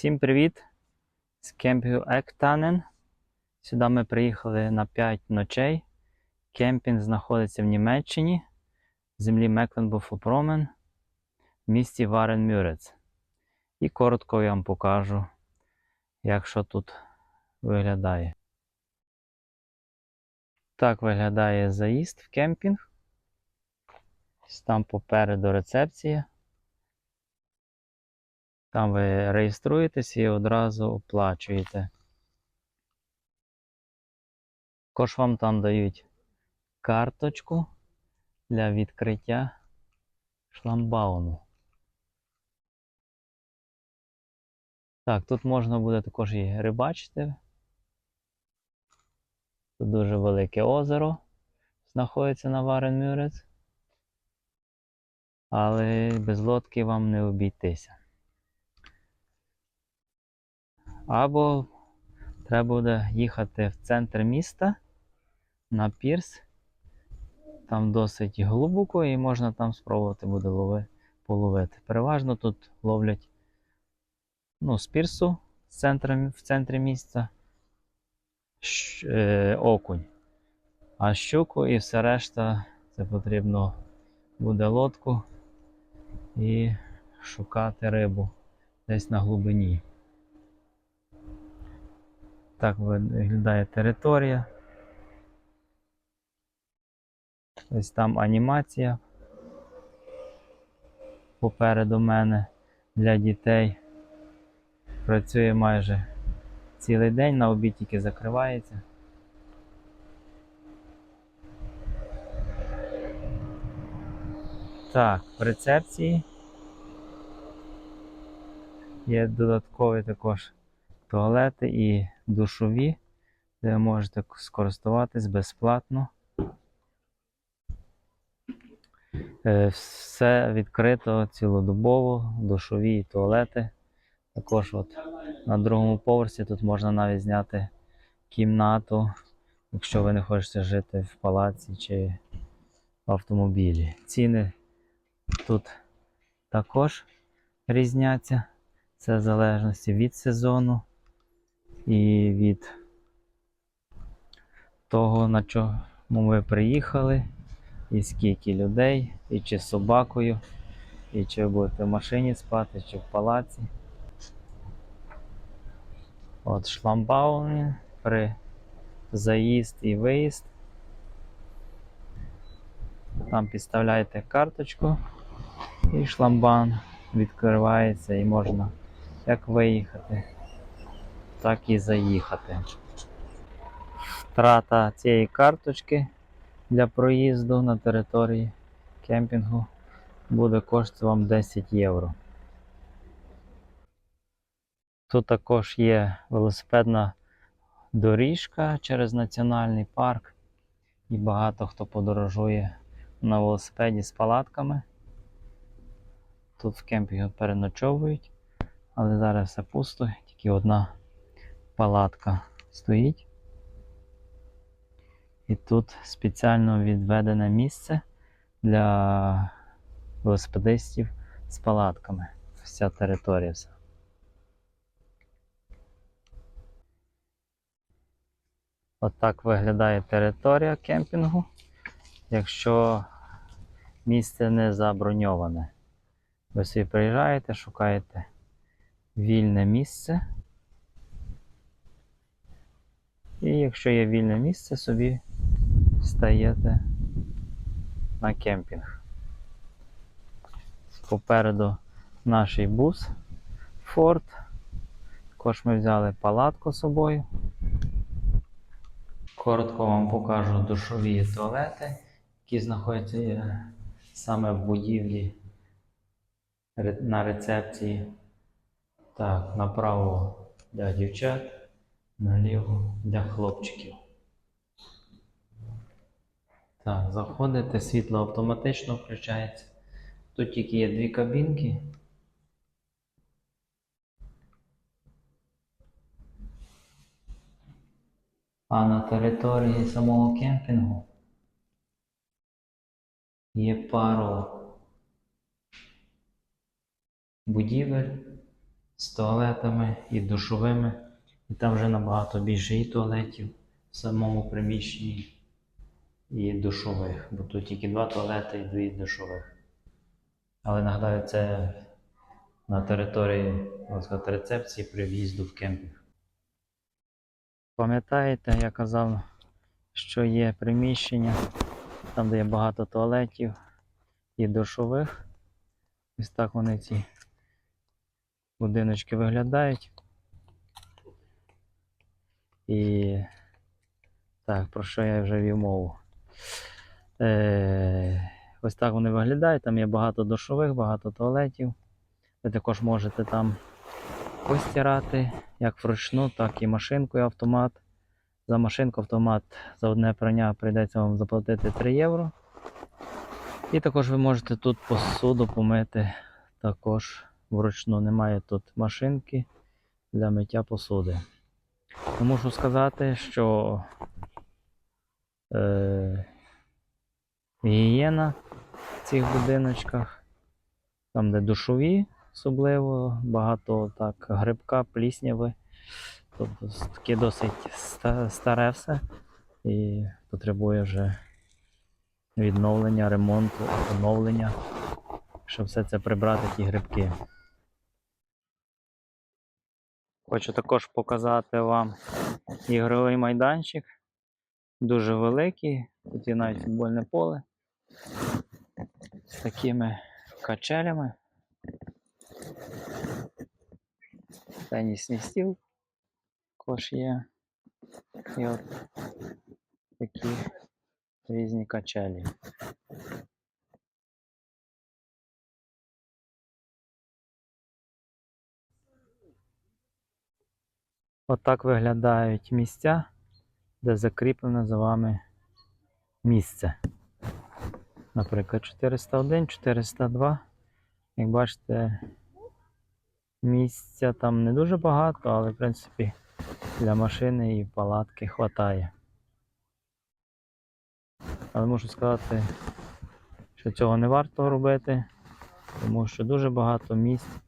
Всім привіт! З кемпінгу Ектанен. Сюди ми приїхали на 5 ночей. Кемпінг знаходиться в Німеччині, в землі Мекленбург-Промен, в місті Варен Мюрец. І коротко я вам покажу, як що тут виглядає. Так виглядає заїзд в кемпінг. Там попереду рецепція. Там ви реєструєтесь і одразу оплачуєте. Також вам там дають карточку для відкриття шламбауну. Так, тут можна буде також і рибачити. Тут дуже велике озеро знаходиться на Варен-Мюрец. Але без лодки вам не обійтися. Або треба буде їхати в центр міста на пірс. Там досить глибоко і можна там спробувати буде лови, половити. Переважно тут ловлять ну, з пірсу в центрі, в центрі міста щ, е, окунь. А щуку і все решта це потрібно буде лодку і шукати рибу десь на глибині. Так виглядає територія. Ось там анімація попереду мене для дітей. Працює майже цілий день, на обід тільки закривається. Так, в рецепції є додаткові також туалети і душові, де ви можете скористуватись безплатно. Е, Все відкрито цілодобово, душові і туалети. Також от на другому поверсі тут можна навіть зняти кімнату, якщо ви не хочете жити в палаці чи в автомобілі. Ціни тут також різняться. Це в залежності від сезону і від того, на чому ви приїхали, і скільки людей, і чи з собакою, і чи ви будете в машині спати, чи в палаці. От шламбауни при заїзд і виїзд. Там підставляєте карточку і шламбан відкривається і можна як виїхати, так і заїхати. Втрата цієї карточки для проїзду на території кемпінгу буде коштувати вам 10 євро. Тут також є велосипедна доріжка через національний парк, і багато хто подорожує на велосипеді з палатками. Тут в кемпінгу переночовують, але зараз все пусто, тільки одна палатка стоїть. І тут спеціально відведене місце для велосипедистів з палатками. Вся територія вся. Отак виглядає територія кемпінгу, якщо місце не заброньоване. Ви собі приїжджаєте, шукаєте вільне місце. І якщо є вільне місце, собі стаєте на кемпінг. Попереду наш бус Ford. Також ми взяли палатку з собою. Коротко вам покажу душові туалети, які знаходяться е, саме в будівлі на рецепції. Так, направо для дівчат, наліво для хлопчиків. Так, заходите, світло автоматично включається. Тут тільки є дві кабінки. А на території самого кемпінгу є пару будівель з туалетами і душовими. І там вже набагато більше і туалетів в самому приміщенні, і душових. Бо тут тільки два туалети і дві душових. Але нагадаю, це на території сказати, рецепції при в'їзду в кемпінг. Пам'ятаєте, я казав, що є приміщення, там, де є багато туалетів і душових. Ось так вони ці будиночки виглядають. І так, про що я вже вів мову? Е, ось так вони виглядають. Там є багато душових, багато туалетів. Ви також можете там постирати як вручну, так і машинкою автомат. За машинку автомат за одне прання прийдеться вам заплатити 3 євро. І також ви можете тут посуду помити також вручну. Немає тут машинки для миття посуди. Ну, Мушу сказати, що е, гігієна в цих будиночках, там, де душові, особливо, багато так, грибка, плісняви. Тобто таке досить старе все і потребує вже відновлення, ремонту, оновлення, щоб все це прибрати, ті грибки. Хочу також показати вам ігровий майданчик. Дуже великий. Тут є навіть футбольне поле з такими качелями. Тенісний стіл також є. І от такі різні качелі. Отак виглядають місця, де закріплене за вами місце. Наприклад, 401, 402. Як бачите, місця там не дуже багато, але в принципі для машини і палатки хватає. Але можу сказати, що цього не варто робити, тому що дуже багато місць,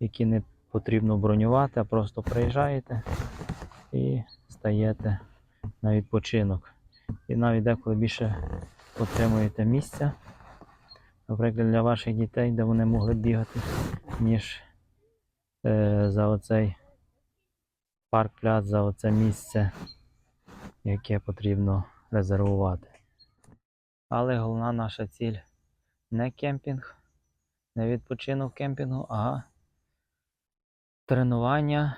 які не потрібно бронювати, а просто приїжджаєте і стаєте на відпочинок. І навіть деколи більше отримуєте місця, наприклад, для ваших дітей, де вони могли бігати, ніж е, за оцей парк-пляц, за оце місце, яке потрібно резервувати. Але головна наша ціль не кемпінг, не відпочинок кемпінгу, а тренування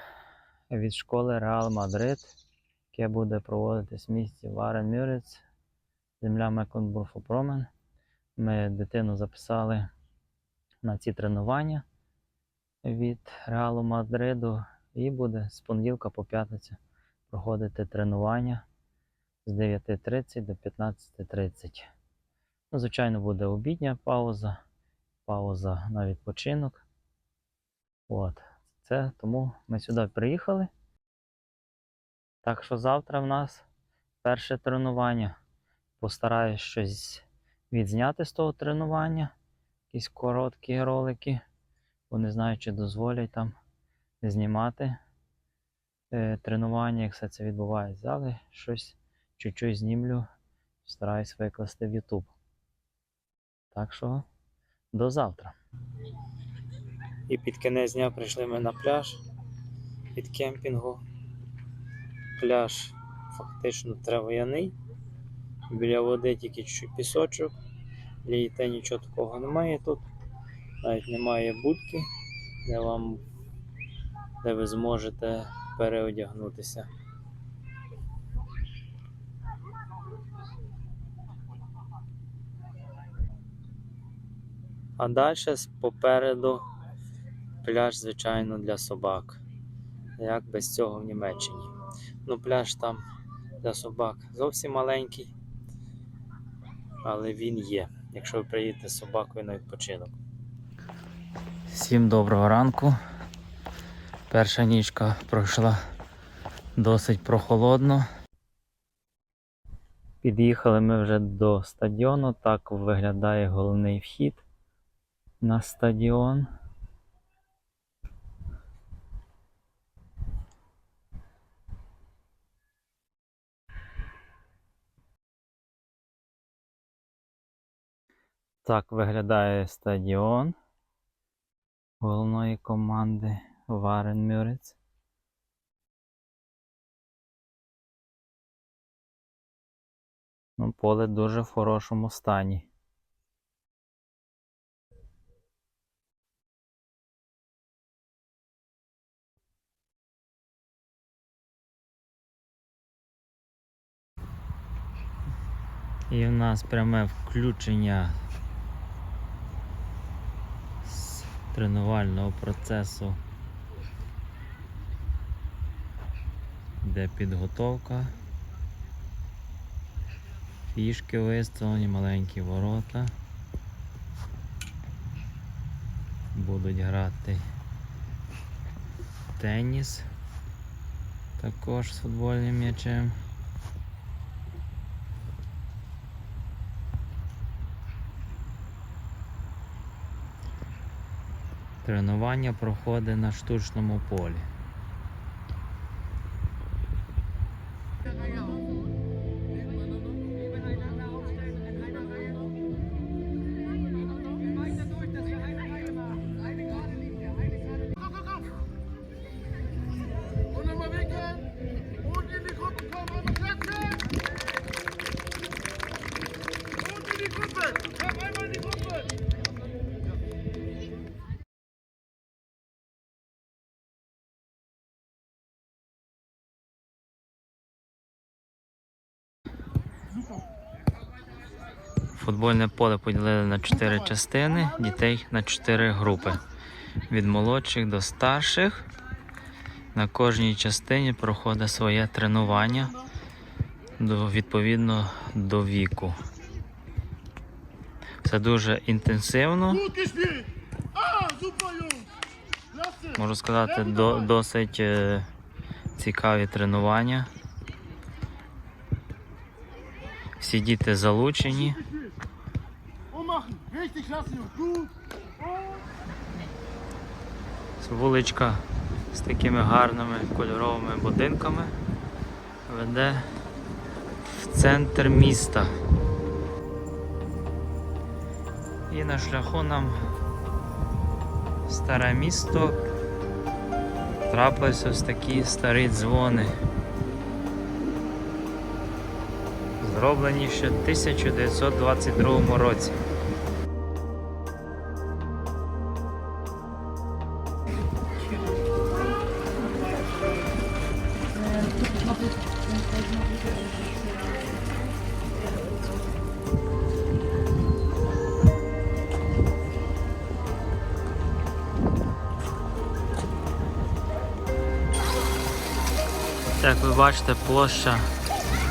від школи Реал Мадрид, яке буде проводитись в місті Варен Мюрець, земля Мекленбург-Промен. Ми дитину записали на ці тренування від Реалу Мадриду і буде з понеділка по п'ятницю проходити тренування з 9.30 до 15.30. Ну, звичайно, буде обідня пауза, пауза на відпочинок. От. Це тому ми сюди приїхали. Так що завтра в нас перше тренування. Постараюсь щось відзняти з того тренування. Якісь короткі ролики. Бо не знаю, чи дозволять там знімати е, тренування, як все це відбувається. Але щось чуть-чуть знімлю, стараюсь викласти в YouTube. Так що до завтра. І під кінець дня прийшли ми на пляж під кемпінгу. Пляж фактично трав'яний. Біля води тільки чуть пісочок. Для дітей нічого такого немає тут. Навіть немає будки, де вам де ви зможете переодягнутися. А далі попереду пляж, звичайно, для собак. Як без цього в Німеччині. Ну, пляж там для собак зовсім маленький, але він є, якщо ви приїдете з собакою на відпочинок. Всім доброго ранку. Перша нічка пройшла досить прохолодно. Під'їхали ми вже до стадіону. Так виглядає головний вхід на стадіон. Так виглядає стадіон головної команди Варен Мюрець. Ну, поле дуже в хорошому стані. І в нас пряме включення з тренувального процесу, де підготовка, фішки виставлені, маленькі ворота. Будуть грати теніс також з футбольним м'ячем. Тренування проходить на штучному полі. Футбольне поле поділили на 4 частини, дітей на 4 групи. Від молодших до старших. На кожній частині проходить своє тренування відповідно до віку. Це дуже інтенсивно. Klasse. можу сказати, до, досить е, цікаві тренування. Всі діти залучені. Ummachen. Richtig klasse, Gut. Вуличка з такими гарними кольоровими будинками веде в центр міста. І на шляху нам старе місто трапилися ось такі старі дзвони. Зроблені ще в 1922 році. Бачите, площа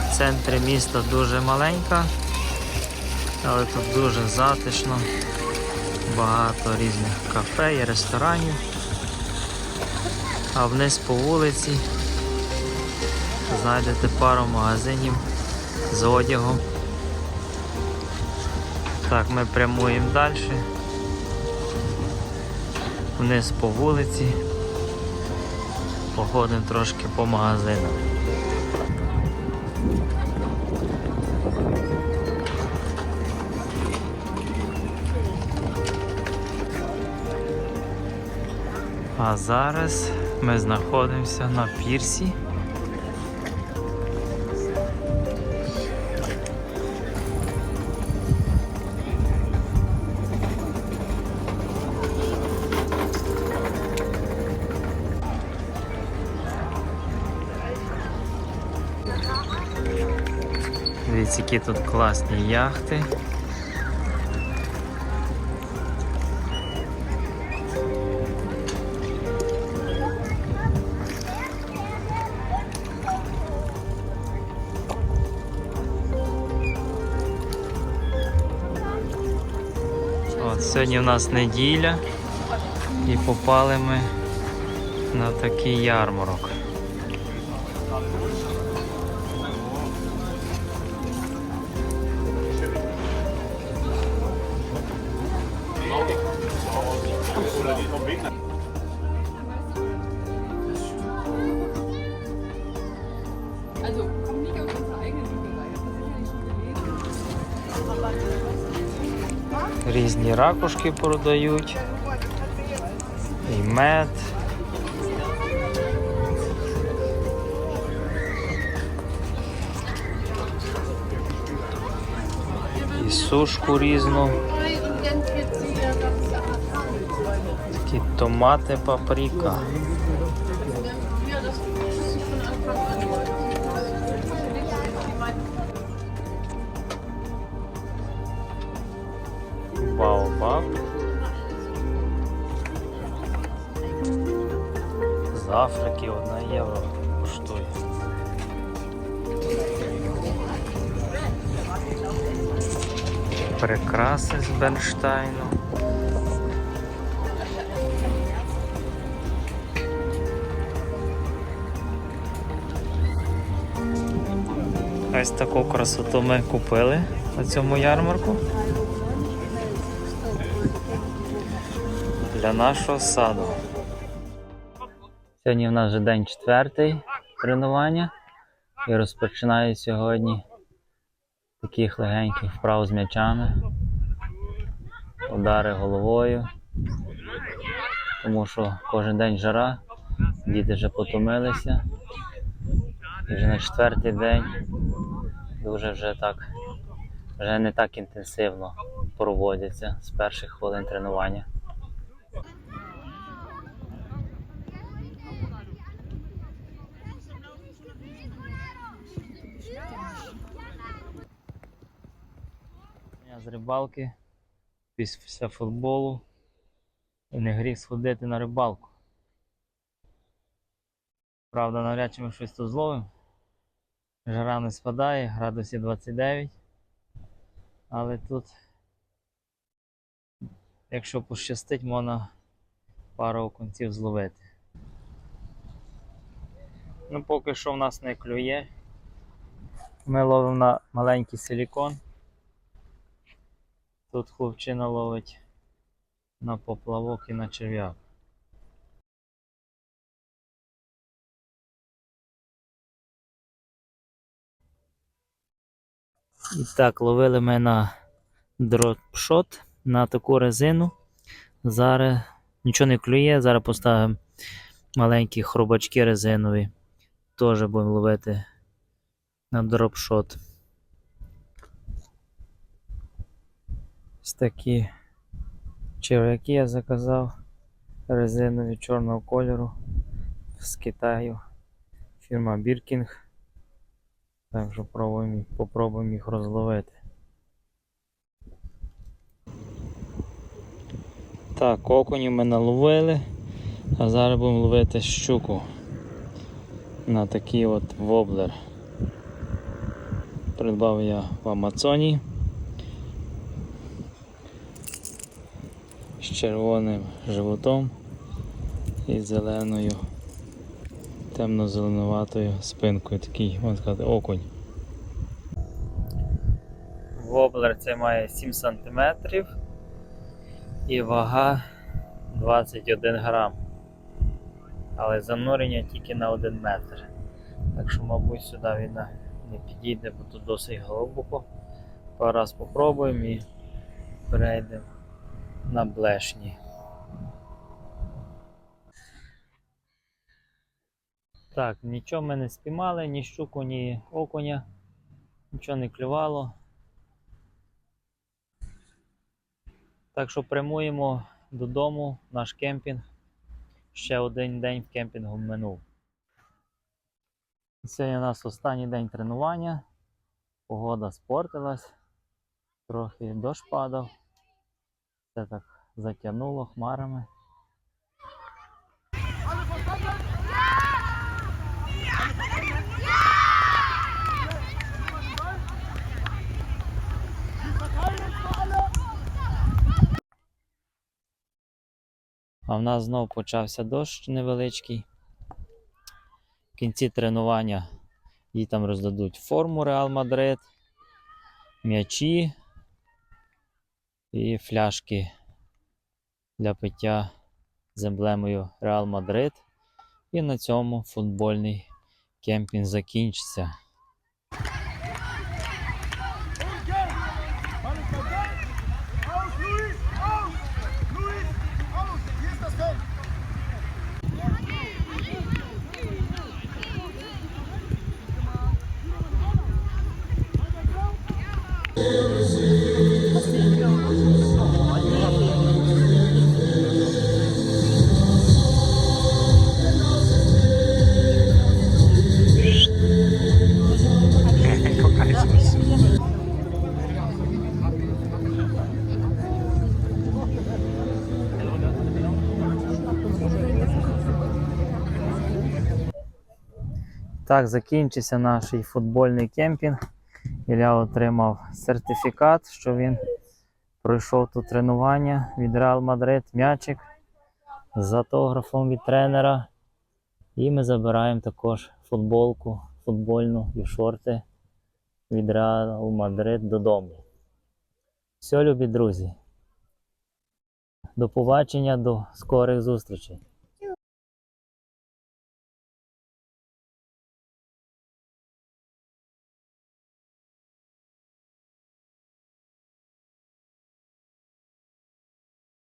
в центрі міста дуже маленька, але тут дуже затишно, багато різних кафе і ресторанів. А вниз по вулиці знайдете пару магазинів з одягом. Так, ми прямуємо далі. Вниз по вулиці. Походимо трошки по магазинам. А зараз ми знаходимося на пірсі. Які тут класні яхти. От, сьогодні у нас неділя і попали ми на такий ярмарок. Різні ракушки продають. І мед. І сушку різну. Такі томати, паприка. Баобаб. З Африки 1 євро коштує. Прикраси з Бенштайну. Ось таку красоту ми купили на цьому ярмарку. Для нашого саду. Сьогодні в нас вже день четвертий тренування. І розпочинаю сьогодні таких легеньких вправ з м'ячами. Удари головою. Тому що кожен день жара, діти вже потомилися. І вже на четвертий день дуже вже так, вже не так інтенсивно проводяться з перших хвилин тренування. З рибалки після футболу і не гріх сходити на рибалку. Правда, навряд чи ми щось тут зловимо. Жара не спадає, градусів 29. Але тут, якщо пощастить, можна пару окунців зловити. Ну, поки що в нас не клює. Ми ловимо на маленький силікон. Тут хлопчина ловить на поплавок і на черв'як. І так, ловили ми на дропшот на таку резину. Зараз нічого не клює, зараз поставимо маленькі хробачки резинові. Теж будемо ловити на дропшот. Ось такі черв'яки я заказав резинові чорного кольору з Китаю. Фірма Біркінг. Так що пробуємо, їх- попробуємо їх розловити. Так, окунів ми наловили, а зараз будемо ловити щуку на такий от воблер. Придбав я в Амазоні. З червоним животом і зеленою темно-зеленуватою спинкою. Такий, можна сказати, окунь. Воблер це має 7 см і вага 21 грам. Але занурення тільки на 1 метр. Так що, мабуть, сюди він не підійде, бо тут досить глибоко. Пару раз попробуємо і перейдемо на блешні. Так, нічого ми не спіймали, ні щуку, ні окуня, нічого не клювало. Так що прямуємо додому, наш кемпінг. Ще один день в кемпінгу минув. Сьогодні у нас останній день тренування. Погода спортилась, трохи дощ падав. Все так затягнуло хмарами. А в нас знову почався дощ невеличкий. В кінці тренування їй там роздадуть форму Реал Мадрид, м'ячі і фляшки для пиття з емблемою Реал Мадрид. І на цьому футбольний кемпінг закінчиться. Так, закінчився наш футбольний кемпінг. Ілля отримав сертифікат, що він пройшов тут тренування від Реал Мадрид, м'ячик з автографом від тренера. І ми забираємо також футболку футбольну і шорти від Реал Мадрид додому. Все, любі друзі. До побачення, до скорих зустрічей.